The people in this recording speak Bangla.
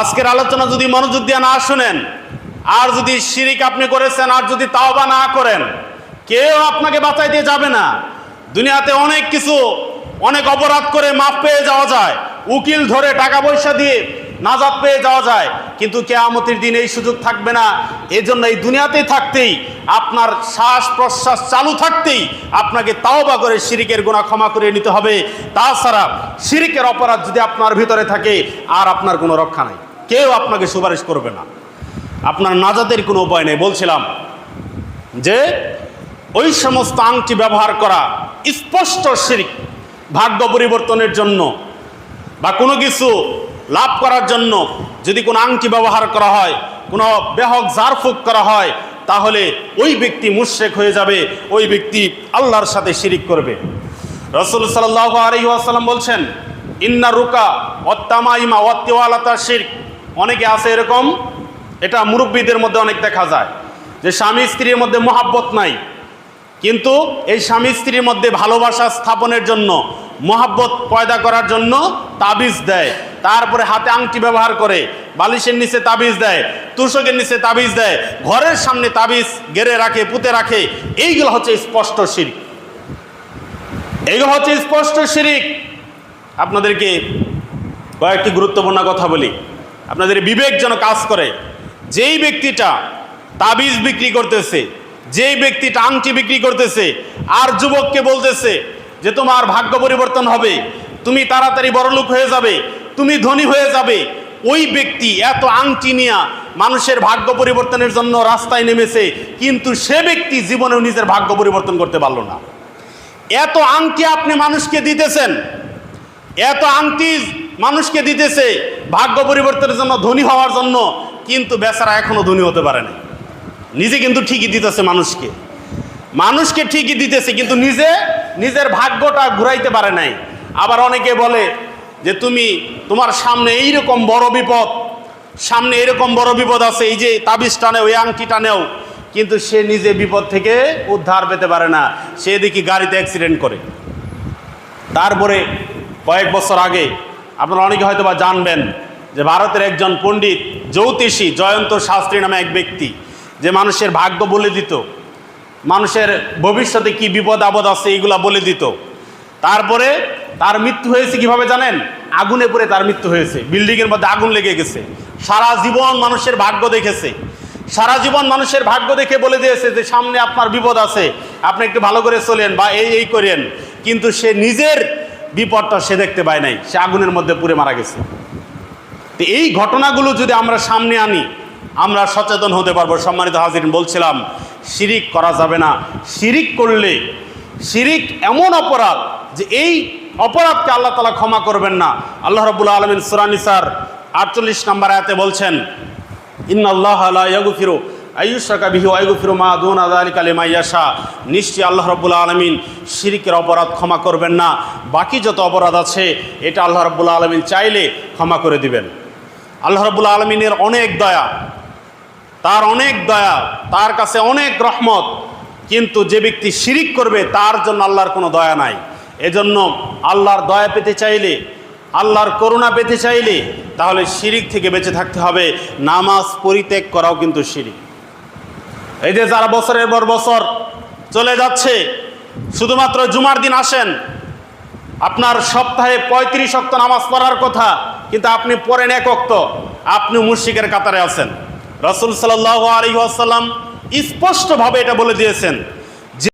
আজকের আলোচনা যদি মনোযোগ দিয়ে না শুনেন, আর যদি শিরিক আপনি করেছেন, আর যদি তাওবা না করেন, কেউ আপনাকে বাঁচাইতে যাবে না। দুনিয়াতে অনেক কিছু, অনেক অপরাধ করে মাফ পেয়ে যাওয়া যায়। উকিল ধরে টাকা পয়সা দিয়ে নাজাদ পেয়ে যাওয়া যায়। কিন্তু কেয়ামতির দিন এই সুযোগ থাকবে না। এই জন্য এই দুনিয়াতেই থাকতেই, আপনার শ্বাস প্রশ্বাস চালু থাকতেই আপনাকে তাও বা করে শিরিকের গুণা ক্ষমা করে নিতে হবে। তাছাড়া শিরিকের অপরাধ যদি আপনার ভিতরে থাকে, আর আপনার কোনো রক্ষা নাই। কেউ আপনাকে সুপারিশ করবে না। আপনার নাজাদের কোনো উপায় নেই। বলছিলাম যে, ওই সমস্ত আংটি ব্যবহার করা স্পষ্ট শিরিক ভাগ্য পরিবর্তনের জন্য বা কোনো কিছু লাভ করার জন্য যদি কোনো আংটি ব্যবহার করা হয়, কোনো বেহক জারফুক করা হয়, তাহলে ওই ব্যক্তি মুশ্রেক হয়ে যাবে, ওই ব্যক্তি আল্লাহর সাথে শিরিক করবে। রসুল সাল্লাহ আলহি আসাল্লাম বলছেন, ইন্না রুকা অত্তামাইমা অত্তেওয়ালাতা শির্ক। অনেকে আছে এরকম, এটা মুরব্বীদের মধ্যে অনেক দেখা যায়, যে স্বামী স্ত্রীর মধ্যে মহাব্বত নাই। কিন্তু এই স্বামী স্ত্রীর মধ্যে ভালোবাসা স্থাপনের জন্য, মহাব্বত পয়দা করার জন্য তাবিজ দেয়। তারপরে হাতে আংটি ব্যবহার করে, বালিশের নিচে তাবিজ দেয়, তুষকের নিচে তাবিজ দেয়, ঘরের সামনে তাবিজ গেড়ে রাখে, পুঁতে রাখে, এইগুলো হচ্ছে স্পষ্ট শিরিক। এইগুলো হচ্ছে স্পষ্ট শিরিক। আপনাদেরকে কয়েকটি গুরুত্বপূর্ণ কথা বলি। আপনাদের বিবেক যেন কাজ করে। যেই ব্যক্তিটা তাবিজ বিক্রি করতেছে, যেই ব্যক্তিটা আংটি বিক্রি করতেছে, আর যুবককে বলতেছে যে, তোমার ভাগ্য পরিবর্তন হবে, তুমি তাড়াতাড়ি বড়লোক হয়ে যাবে তুমি ধনী হয়ে যাবে। ওই ব্যক্তি এত আংটি নিয়ে মানুষের ভাগ্য পরিবর্তনের জন্য রাস্তায় নেমেছে, কিন্তু সে ব্যক্তি জীবনেও নিজের ভাগ্য পরিবর্তন করতে পারল না। এত আংটি আপনি মানুষকে দিতেছেন, এত আংটি মানুষকে দিতেছে, ভাগ্য পরিবর্তনের জন্য ধনী হওয়ার জন্য, কিন্তু বেচারা এখনও ধনী হতে পারে না নিজে কিন্তু ঠিকই দিতেছে মানুষকে। মানুষকে ঠিকই দিতেছে, কিন্তু নিজে নিজের ভাগ্যটা ঘুরাইতে পারে নাই। আবার অনেকে বলে যে তুমি তোমার সামনে এইরকম বড় বিপদ, সামনে এরকম বড় বিপদ আছে, এই যে তাবিজটা নেও, এই আংটিটা নেও, কিন্তু সে নিজে বিপদ থেকে উদ্ধার পেতে পারে না। সে দেখি গাড়িতে অ্যাক্সিডেন্ট করে। তারপরে কয়েক বছর আগে আপনারা অনেকে হয়তো বা জানবেন যে ভারতের একজন পণ্ডিত জ্যোতিষী জয়ন্ত শাস্ত্রী নামে এক ব্যক্তি, যে মানুষের ভাগ্য বলে দিত, মানুষের ভবিষ্যতে কি বিপদ আপদ আছে এইগুলা বলে দিত। তারপরে তার মৃত্যু হয়েছে কীভাবে জানেন? আগুনে পড়ে তার মৃত্যু হয়েছে। বিল্ডিংয়ের মধ্যে আগুন লেগে গেছে। সারা জীবন মানুষের ভাগ্য দেখেছে। সারা জীবন মানুষের ভাগ্য দেখে বলে দিয়েছে যে, সামনে আপনার বিপদ আছে। আপনি একটু ভালো করে চলেন বা এই এই করেন। কিন্তু সে নিজের বিপদটা সে দেখতে পায় নাই। সে আগুনের মধ্যে পুড়ে মারা গেছে। তো এই ঘটনাগুলো যদি আমরা সামনে আনি, আমরা সচেতন হতে পারব। সম্মানিত হাজির বলছিলাম, শিরিক করা যাবে না। শিরিক করলে, শিরিক এমন অপরাধ যে এই অপরাধকে আল্লাহ তালা ক্ষমা করবেন না। আল্লাহ রবুল্লা আলমিন সুরানিসার আটচল্লিশ নম্বর আয়াতে বলছেন ইন্না আল্লাহ ইয়াগুফিরু আয়ুষাকা বিহু আয়গুফিরু মা দুন আদালি কালিমা ইয়াশা। নিশ্চয়ই আল্লাহ রব্বুল আলমিন শিরিকের অপরাধ ক্ষমা করবেন না। বাকি যত অপরাধ আছে, এটা আল্লাহ রব্বুল আলমিন চাইলে ক্ষমা করে দিবেন। আল্লাহ রব্বুল আলমিনের অনেক দয়া, তার অনেক দয়া, তার কাছে অনেক রহমত, কিন্তু যে ব্যক্তি শিরিক করবে, তার জন্য আল্লাহর কোনো দয়া নাই। এজন্য আল্লাহর দয়া পেতে চাইলে, আল্লাহর করুণা পেতে চাইলে, তাহলে শিরিক থেকে বেঁচে থাকতে হবে। নামাজ পরিত্যাগ করাও কিন্তু শিরিক। এই যে যারা বছরের পর বছর চলে যাচ্ছে, শুধুমাত্র জুমার দিন আসেন, আপনার সপ্তাহে পঁয়ত্রিশ অক্ত নামাজ পড়ার কথা, কিন্তু আপনি পড়েন এক অক্ত আপনি মুর্শিকের কাতারে আছেন। রসুল সাল্লাহ আলী আসাল্লাম স্পষ্টভাবে এটা বলে দিয়েছেন।